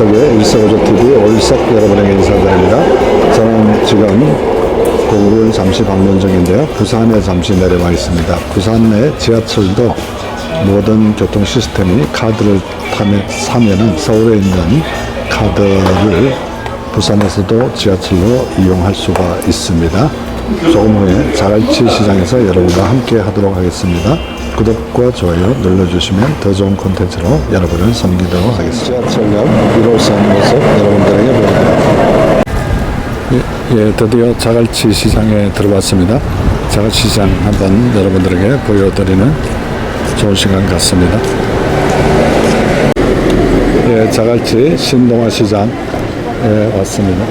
올석의 일석오조TV 올석 여러분에게 인사드립니다. 저는 지금 고구를 잠시 방문 중인데요. 부산에 잠시 내려와 있습니다. 부산 내 지하철도 모든 교통 시스템이 카드를 타면, 사면은 서울에 있는 카드를 부산에서도 지하철로 이용할 수가 있습니다. 조금 후에 자갈치 시장에서 여러분과 함께 하도록 하겠습니다. 구독과 좋아요 눌러주시면 더 좋은 콘텐츠로 여러분을 섬기도록 하겠습니다. 지하철역 1호선 모습 여러분들에게 보여드립니다. 예, 예, 드디어 자갈치 시장에 들어왔습니다. 자갈치 시장 한번 여러분들에게 보여드리는 좋은 시간 같습니다. 예, 자갈치 신동아 시장에 왔습니다.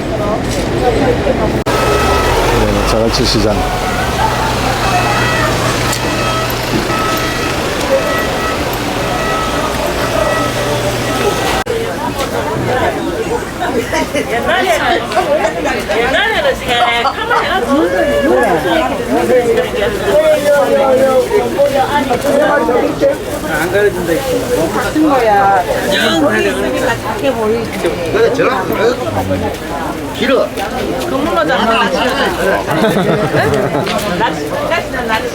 예, 자갈치 시장. 옛날에는 새카만 해놨어. 그래 저랑 길어 건물로다가 낚시, 낚시는 낚시.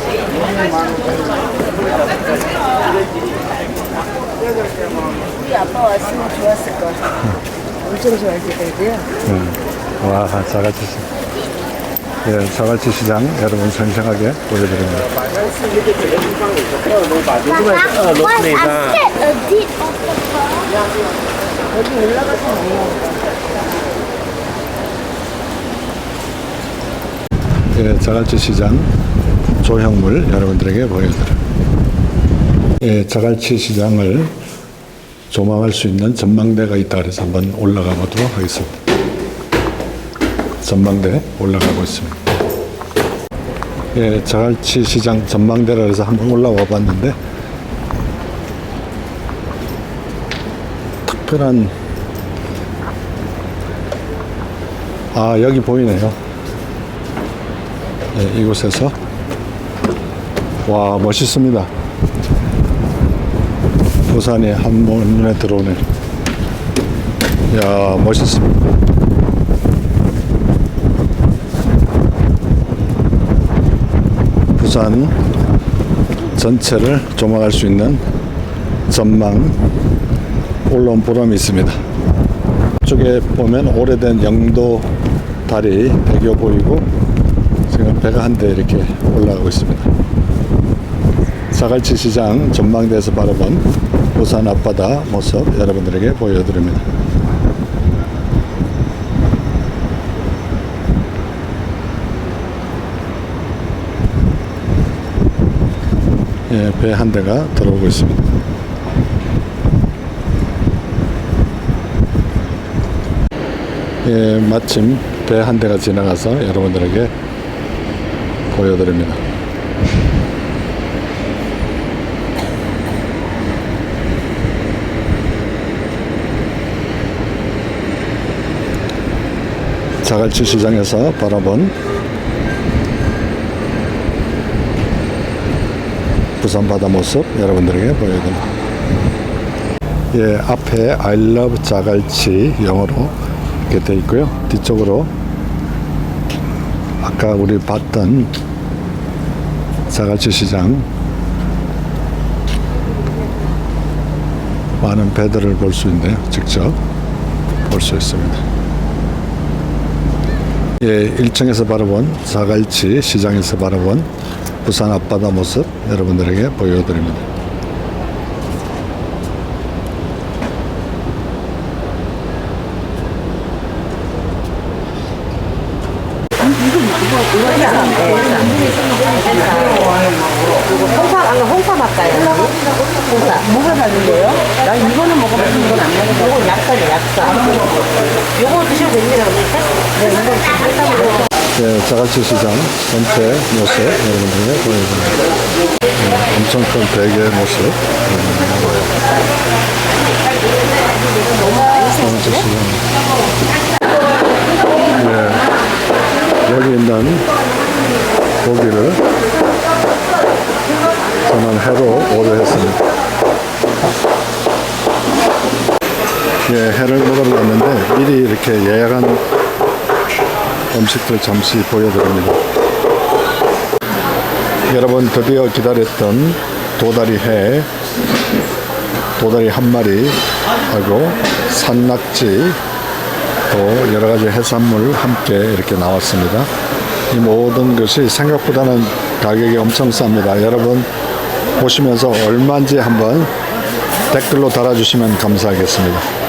우리 아빠 왔으면 좋았을 걸. 엄청 좋아했을 거고요. 와, 시장. 예, 자갈치 시장 여러분 생생하게 보여드립니다. 예, 자갈치 시장 조형물 여러분들에게 보여드립니다. 예, 자갈치 시장을 조망할 수 있는 전망대가 있다 그래서 한번 올라가 보도록 하겠습니다. 전망대 올라가고 있습니다. 예, 자갈치 시장 전망대라 그래서 한번 올라와 봤는데 특별한 아 여기 보이네요. 예, 이곳에서 와 멋있습니다. 부산이 한 눈에 들어오네. 야 멋있습니다. 부산 전체를 조망할 수 있는 전망 올라온 보람이 있습니다. 쪽에 보면 오래된 영도 다리 배겨 보이고 지금 배가 한 대 이렇게 올라가고 있습니다. 자갈치 시장 전망대에서 바라본 부산 앞바다 모습 여러분들에게 보여드립니다. 예, 배한 대가 들어오고 있습니다. 예, 마침 배 한 대가 지나가서 여러분들에게 보여드립니다. 자갈치 시장에서 바라본 부산 바다 모습 여러분들에게 보여드립니다. 예, 앞에 I love 자갈치 영어로 이렇게 되어 있고요. 뒤쪽으로 아까 우리 봤던 자갈치 시장 많은 배들을 볼 수 있네요. 직접 볼 수 있습니다. 예, 1층에서 바라본 자갈치 시장에서 바라본 부산 앞바다 모습 여러분들에게 보여드립니다. 홍파, 아까 이거는. 요거 드셔도 됩니다, 언니. 네, 이거 살짝으로. 예, 자갈치 시장 전체 모습 여러분들에게 보여드립니다. 예, 엄청 큰 베개 모습 보여드립니다. 자갈치 시장. 예, 여기 있는 고기를 저는 회로 오류했습니다. 예, 예, 해를 먹으러 왔는데 미리 이렇게 예약한 음식들 잠시 보여드립니다. 여러분 드디어 기다렸던 도다리 회, 도다리 한 마리 하고 산낙지 또 여러 가지 해산물 함께 이렇게 나왔습니다. 이 모든 것이 생각보다는 가격이 엄청 쌉니다. 여러분 보시면서 얼마인지 한번 댓글로 달아주시면 감사하겠습니다.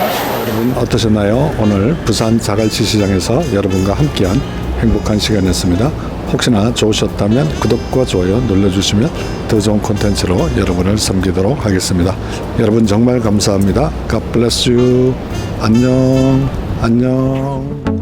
여러분 어떠셨나요? 오늘 부산 자갈치 시장에서 여러분과 함께한 행복한 시간이었습니다. 혹시나 좋으셨다면 구독과 좋아요 눌러주시면 더 좋은 콘텐츠로 여러분을 섬기도록 하겠습니다. 여러분 정말 감사합니다. God bless you. 안녕. 안녕.